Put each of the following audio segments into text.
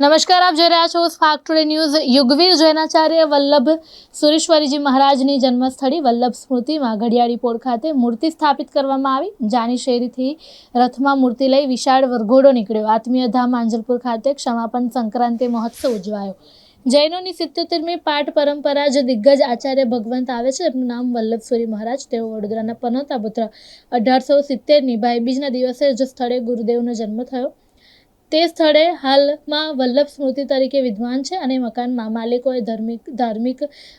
નમસ્કાર, આપ જોઈ રહ્યા છો સ્પાર્ક ટુડે ન્યૂઝ યુગવીર જૈનાચાર્ય વલ્લભ સુરેશ્વરીજી મહારાજની જન્મસ્થળી વલ્લભ સ્મૃતિમાં ઘડિયાળી પોળ ખાતે મૂર્તિ સ્થાપિત કરવામાં આવી. જાની શેરીથી રથમાં મૂર્તિ લઈ વિશાળ વરઘોડો નીકળ્યો. આત્મીય ધામ આંજલપુર ખાતે ક્ષમાપન સંક્રાંતિ મહોત્સવ ઉજવાયો. જૈનોની સિત્યોતેરમી પાઠ પરંપરા જે દિગ્ગજ આચાર્ય ભગવંત આવે છે. એમનું નામ વલ્લભસુરી મહારાજ. તેઓ વડોદરાના પનોતા પુત્ર અઢારસો સિત્તેરની ભાઈબીજના દિવસે જ સ્થળે ગુરુદેવનો જન્મ થયો. તે સ્થળે હાલમાં વલ્લભ સ્મૃતિ તરીકે વિદ્વાન છે અને મકાનમાં માલિકોએ ધાર્મિક ધાર્મિક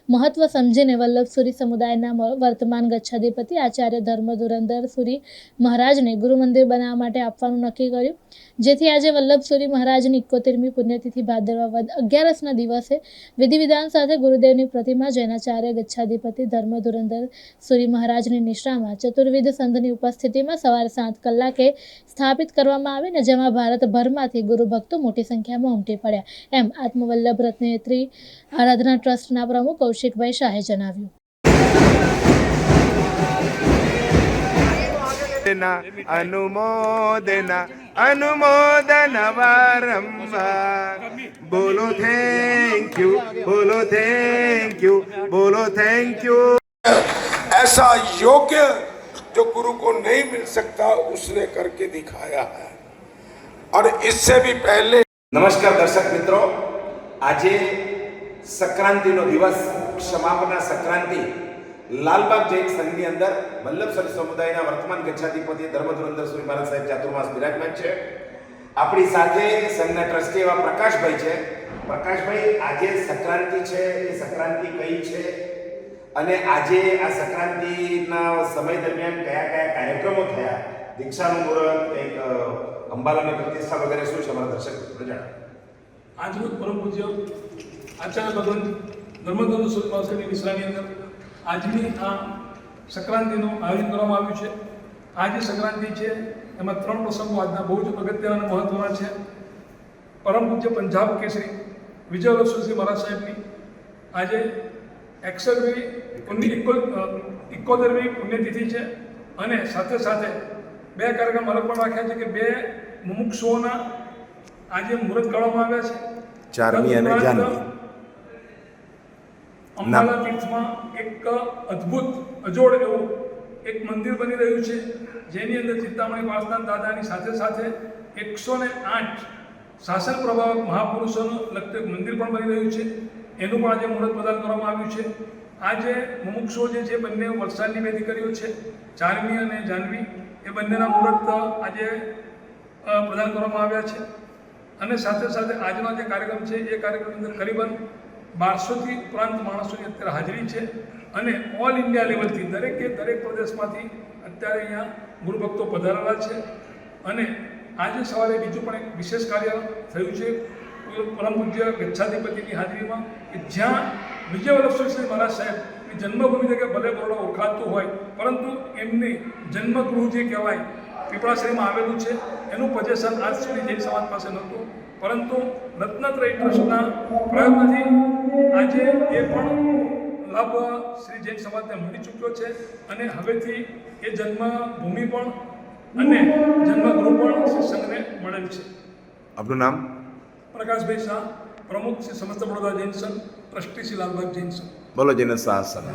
મહત્વ સમજીને વલ્લભસુરી સમુદાયના વર્તમાન ગચ્છાધિપતિ આચાર્ય ધર્મ ધુરંધર સુરી મહારાજને ગુરુ મંદિર બનાવવા માટે આપવાનું નક્કી કર્યું. જેથી આજે વલ્લભસુરી મહારાજની એકોતેરમી પુણ્યતિથિ ભાદરવા વદ અગિયારસના દિવસે વિધિવિધાન સાથે ગુરુદેવની પ્રતિમા જૈનાચાર્ય ગચ્છાધિપતિ ધર્મ ધુરંધર સુરી મહારાજની નિશ્રામાં ચતુર્વિધ સંઘની ઉપસ્થિતિમાં સવારે સાત કલાકે સ્થાપિત કરવામાં આવી ને જેમાં ભારતભરમાંથી ગુરુ ભક્તો મોટી સંખ્યામાં ઉમટી પડ્યા એમ આત્મવલ્લભ રત્નેત્રી આરાધના ટ્રસ્ટના પ્રમુખ કૌશિકભાઈ શાહે જણાવ્યું ના અનુમોદન અનુમોદન વારંવાર બોલો થેન્ક યુ બોલો થેન્ક યુ બોલો થેન્ક યુ ऐसा योग्य जो गुरु को नहीं मिल सकता उसने करके दिखाया है और इससे भी पहले નમસ્કાર દર્શક મિત્રો આજે સંક્રાંતિનો દિવસ ક્ષમાપના સંક્રાંતિ લાલબાગ જૈન સંઘની અંદર વલ્લભસરી સમુદાયના વર્તમાન ગચ્છાધિપતિ ધર્મધુરંદર સુરી મહારાજ સાહેબ ચાતુર્માસ બિરાજમાન છે આપણી સાથે સંઘના ટ્રસ્ટી એવા પ્રકાશભાઈ છે પ્રકાશભાઈ આજે સંક્રાંતિ છે એ સંક્રાંતિ કઈ છે અને આજે આ સંક્રાંતિના સમય દરમિયાન કયા કયા કાર્યક્રમો થયા દીક્ષાનું મુહૂર્ત કંઈક અ, અંબાલાની પ્રતિષ્ઠા વગેરે શું છે અમારા દર્શક જણાવો આજરોજ પરમ પૂજ્ય આચાર્ય ભગવાન નર્મદાનું સુરપાસની વિશ્રાની અંદર આજની આ સંક્રાંતિનું આયોજન કરવામાં આવ્યું છે. આ જે સંક્રાંતિ છે, એમાં ત્રણ પ્રસંગો આજના બહુ જ અગત્યના અને મહત્વના છે. પરમ પૂજ્ય પંજાબ કેસરી વિજય લક્ષ્મણસિંહ મહારાજ સાહેબની આજે એકસઠમી પુણ્ય એકોતેરમી પુણ્યતિથિ છે અને સાથે સાથે બે કાર્યક્રમ અલગ પણ રાખ્યા છે કે બે મુમુક્ષુઓના આજે મુહૂર્ત કાઢવામાં આવ્યા છે. ચારમી અને જાનવી. અંબાલા તીર્થમાં એક અદ્ભુત અજોડ એવું એક મંદિર બની રહ્યું છે જેની અંદર ચિંતામણી વાસનાથ દાદાની સાથે સાથે એકસો ને આઠ શાસન પ્રભાવક મહાપુરુષોનું લગતું મંદિર પણ બની રહ્યું છે. એનું પણ આજે મુહૂર્ત પ્રદાન કરવામાં આવ્યું છે. આજે મુમુક્ષો જે છે બંને વલસાડની બે દીકરીઓ છે. ચારમી અને જાનવી એ બંનેના મુહૂર્ત આજે પ્રદાન કરવામાં આવ્યા છે. અને સાથે સાથે આજનો જે કાર્યક્રમ છે, એ કાર્યક્રમની અંદર કરીબન બારસોથી ઉપરાંત માણસોની અત્યારે હાજરી છે. અને ઓલ ઇન્ડિયા લેવલથી દરેકે દરેક પ્રદેશમાંથી અત્યારે અહીંયા ગુરુભક્તો પધારેલા છે. અને આજે સવારે બીજું પણ એક વિશેષ કાર્ય થયું છે. પરમ પૂજ્ય ગચ્છાધિપતિની હાજરીમાં કે જ્યાં વિજય વલ્લભ મહારાજ સાહેબની જન્મભૂમિ તરીકે ભલે બરોડા ઓળખાતું હોય, પરંતુ એમની જન્મગૃહ જે કહેવાય પીપળાશ્રીમાં આવેલું છે. એનું પજેશન આજ સુધી જૈન સમાજ પાસે નહોતું. પરંતુ રત્નત્રય ટ્રસ્ટના પ્રયત્નથી આજે એ પણ લાભ શ્રી જૈન સમાજને મળી ચૂક્યો છે અને હવેથી એ જન્મભૂમિ પણ અને જન્મગૃહ પણ શ્રી સંઘને મળેલ છે. આપનું નામ? પ્રકાશભાઈ શાહ પ્રમુખ શ્રી સમસ્ત બડોદરા જૈન સંઘ ટ્રસ્ટી શ્રી લાલભાઈ જૈન સંઘ. બોલો જેને શાસન